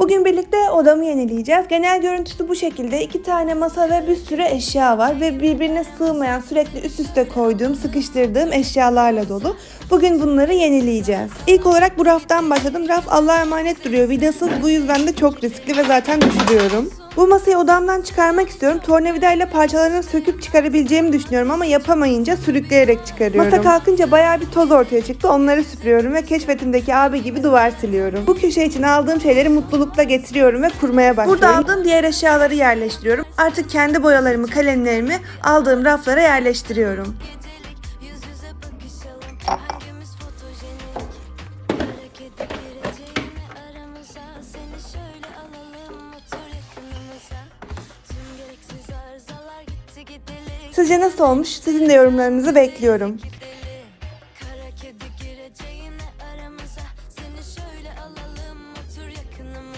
Bugün birlikte odamı yenileyeceğiz. Genel görüntüsü bu şekilde. İki tane masa ve bir sürü eşya var ve birbirine sığmayan, sürekli üst üste koyduğum, sıkıştırdığım eşyalarla dolu. Bugün bunları yenileyeceğiz. İlk olarak bu raftan başladım. Raf Allah'a emanet duruyor. Vidasız bu yüzden de çok riskli ve zaten düşürüyorum. Bu masayı odamdan çıkarmak istiyorum. Tornavidayla parçalarını söküp çıkarabileceğimi düşünüyorum ama yapamayınca sürükleyerek çıkarıyorum. Masa kalkınca bayağı bir toz ortaya çıktı. Onları süpürüyorum ve keşfetimdeki abi gibi duvar siliyorum. Bu köşe için aldığım şeyleri mutlulukla getiriyorum ve kurmaya başlıyorum. Burada aldığım diğer eşyaları yerleştiriyorum. Artık kendi boyalarımı, kalemlerimi aldığım raflara yerleştiriyorum. Sizce nasıl olmuş? Sizin de yorumlarınızı bekliyorum.